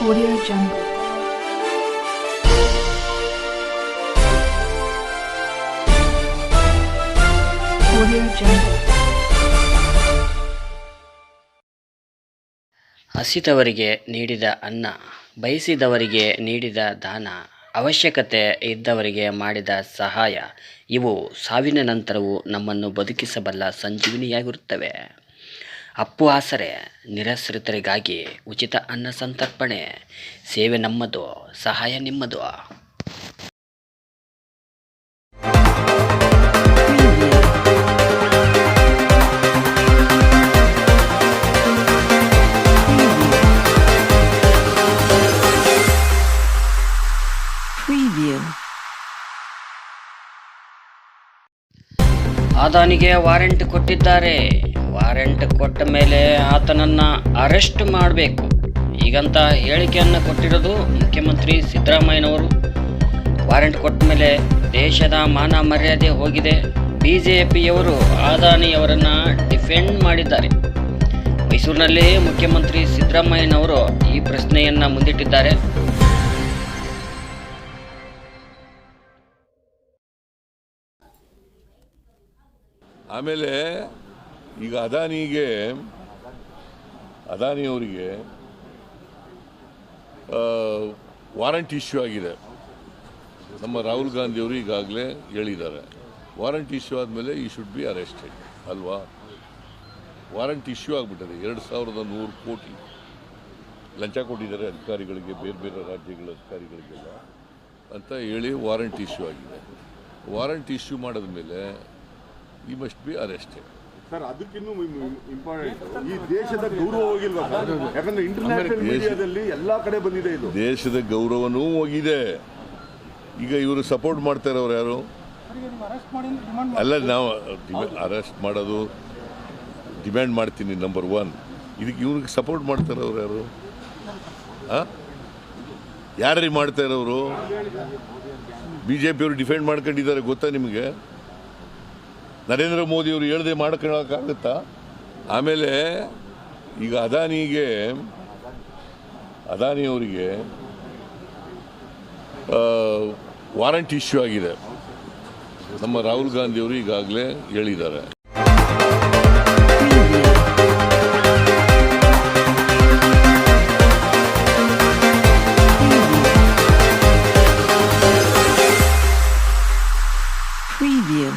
Audio Jungle. Jungle. ಹಸಿದವರಿಗೆ ನೀಡಿದ ಅನ್ನ, ಬಯಸಿದವರಿಗೆ ನೀಡಿದ ದಾನ, ಅವಶ್ಯಕತೆ ಇದ್ದವರಿಗೆ ಮಾಡಿದ ಸಹಾಯ, ಇವು ಸಾವಿನ ನಂತರವೂ ನಮ್ಮನ್ನು ಬದುಕಿಸಬಲ್ಲ ಸಂಜೀವಿನಿಯಾಗಿರುತ್ತವೆ ಅಪ್ಪು ಆಸರೆ ನಿರಾಶ್ರಿತರಿಗಾಗಿ ಉಚಿತ ಅನ್ನ ಸಂತರ್ಪಣೆ. ಸೇವೆ ನಮ್ಮದು ಸಹಾಯ ನಿಮ್ಮದು. ಅದಾನಿಗೆ ವಾರೆಂಟ್ ಕೊಟ್ಟಿದ್ದಾರೆ. ವಾರೆಂಟ್ ಕೊಟ್ಟ ಮೇಲೆ ಆತನನ್ನ ಅರೆಸ್ಟ್ ಮಾಡಬೇಕು. ಈಗಂತ ಹೇಳಿಕೆಯನ್ನು ಕೊಟ್ಟಿರೋದು ಮುಖ್ಯಮಂತ್ರಿ ಸಿದ್ದರಾಮಯ್ಯನವರು. ವಾರೆಂಟ್ ಕೊಟ್ಟ ಮೇಲೆ ದೇಶದ ಮಾನ ಮರ್ಯಾದೆ ಹೋಗಿದೆ. ಬಿ ಜೆ ಪಿಯವರು ಆದಾನಿಯವರನ್ನು ಡಿಫೆಂಡ್ ಮಾಡಿದ್ದಾರೆ. ಮೈಸೂರಿನಲ್ಲಿ ಮುಖ್ಯಮಂತ್ರಿ ಸಿದ್ದರಾಮಯ್ಯನವರು ಈ ಪ್ರಶ್ನೆಯನ್ನು ಮುಂದಿಟ್ಟಿದ್ದಾರೆ. ಆಮೇಲೆ ಈಗ ಅದಾನಿಗೆ, ಅದಾನಿಯವರಿಗೆ ವಾರಂಟ್ ಇಶ್ಯೂ ಆಗಿದೆ. ನಮ್ಮ ರಾಹುಲ್ ಗಾಂಧಿಯವರು ಈಗಾಗಲೇ ಹೇಳಿದ್ದಾರೆ. ವಾರಂಟ್ ಇಶ್ಯೂ ಆದಮೇಲೆ ಈ ಶುಡ್ ಬಿ ಅರೆಸ್ಟೆಡ್ ಅಲ್ವಾ? ವಾರಂಟ್ ಇಶ್ಯೂ ಆಗಿಬಿಟ್ಟಿದೆ. ಎರಡು ಸಾವಿರದ ನೂರು ಕೋಟಿ. ಲಂಚ ಕೊಟ್ಟಿದ್ದಾರೆ ಅಧಿಕಾರಿಗಳಿಗೆ, ಬೇರೆ ಬೇರೆ ರಾಜ್ಯಗಳ ಅಧಿಕಾರಿಗಳಿಗೆಲ್ಲ ಅಂತ ಹೇಳಿ ವಾರಂಟ್ ಇಶ್ಯೂ ಆಗಿದೆ. ವಾರಂಟ್ ಇಶ್ಯೂ ಮಾಡಿದ ಮೇಲೆ ಈ ಮಸ್ಟ್ ಬಿ ಅರೆಸ್ಟೆಡ್ ಸರ್ ಅದಕ್ಕಿನ್ನೂ ಇಂಪಾರ್ಟೆಂಟ್ ಈ ದೇಶದ ಗೌರವ ಹೋಗಿಲ್ವಾ ಯಾಕಂದ್ರೆ ಇಂಟರ್ನ್ಯಾಷನಲ್ ಮೀಡಿಯಾದಲ್ಲಿ ಎಲ್ಲಾ ಕಡೆ ಬಂದಿದೆ ಇದು. ದೇಶದ ಗೌರವನೂ ಹೋಗಿದೆ. ಈಗ ಇವರು ಸಪೋರ್ಟ್ ಮಾಡ್ತಾ ಇರೋರು ಯಾರು? ಅಲ್ಲ ನಾವು ಅರೆಸ್ಟ್ ಮಾಡೋದು ಡಿಮ್ಯಾಂಡ್ ಮಾಡ್ತೀನಿ ನಂಬರ್ ಒನ್ ಇದಕ್ಕೆ ಇವ್ರಿಗೆ ಸಪೋರ್ಟ್ ಮಾಡ್ತಾರೆ ಅವ್ರು ಯಾರು? ಯಾರ್ರೀ ಮಾಡ್ತಾ ಇರೋರು? ಬಿ ಜೆ ಪಿಯವರು ಡಿಫೆಂಡ್ ಮಾಡ್ಕೊಂಡಿದ್ದಾರೆ ಗೊತ್ತಾ ನಿಮಗೆ? ನರೇಂದ್ರ ಮೋದಿ ಅವರು ಹೇಳದೆ ಮಾಡ್ಕೊಳ್ಳೋಕ್ಕಾಗುತ್ತಾ? ಆಮೇಲೆ ಈಗ ಅದಾನಿಗೆ ಅದಾನಿ ಅವರಿಗೆ ವಾರಂಟ್ ಇಶ್ಯೂ ಆಗಿದೆ. ನಮ್ಮ ರಾಹುಲ್ ಗಾಂಧಿಯವರು ಈಗಾಗಲೇ ಹೇಳಿದ್ದಾರೆ. Preview.